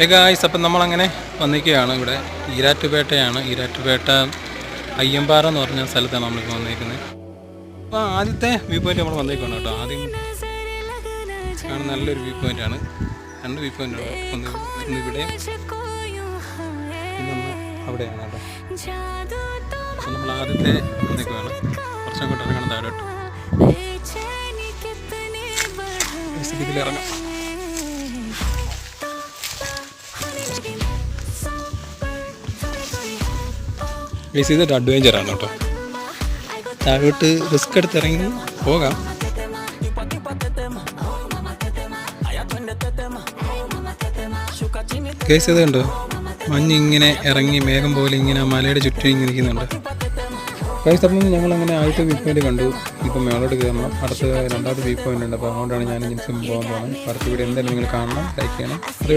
Guys അപ്പം നമ്മളങ്ങനെ വന്നിരിക്കുകയാണ് ഇവിടെ. ഈരാറ്റുപേട്ടയാണ്. ഈരാറ്റുപേട്ട അയ്യമ്പാറ എന്ന് പറഞ്ഞ സ്ഥലത്താണ് നമ്മളിപ്പോൾ വന്നിരിക്കുന്നത്. അപ്പോൾ ആദ്യത്തെ വ്യൂ പോയിന്റ് നമ്മൾ വന്നേക്കാണ് കേട്ടോ. ആദ്യം നല്ലൊരു വ്യൂ പോയിന്റ് ആണ്. രണ്ട് വ്യൂ പോയിന്റ് ഇവിടെ അവിടെയാണ് കേട്ടോ. നമ്മൾ ആദ്യത്തെ വന്നേക്കുവാണ് കുറച്ചങ്ങോട്ട് ഇറങ്ങണം താഴോട്ട്. ഇറങ്ങാം ഗൈസ് ചെയ്തിട്ട് അഡ്വഞ്ചർ ആണ് കേട്ടോ. താഴോട്ട് റിസ്ക് എടുത്ത് ഇറങ്ങി പോകാം. കേസ് ചെയ്തുണ്ടോ കണ്ടോ? മഞ്ഞ് ഇങ്ങനെ ഇറങ്ങി മേഘം പോലെ ഇങ്ങനെ മലയുടെ ചുറ്റും ഇങ്ങനെ നിൽക്കുന്നുണ്ട് കേസ് അപ്പം ഞങ്ങളങ്ങനെ ആദ്യത്തെ വ്യൂ പോയിന്റ് കണ്ടു. ഇപ്പം മേളോട്ട് കയറണം അടുത്ത രണ്ടാമത്തെ വ്യൂ പോയിന്റ് ഉണ്ട്. അപ്പോൾ അതുകൊണ്ടാണ് ഞാൻ ജിംസിൽ പോകാൻ പോകുന്നത് അടുത്ത വീഡിയോ എന്തായാലും നിങ്ങൾ കാണണം ലൈക്ക് ചെയ്യണം.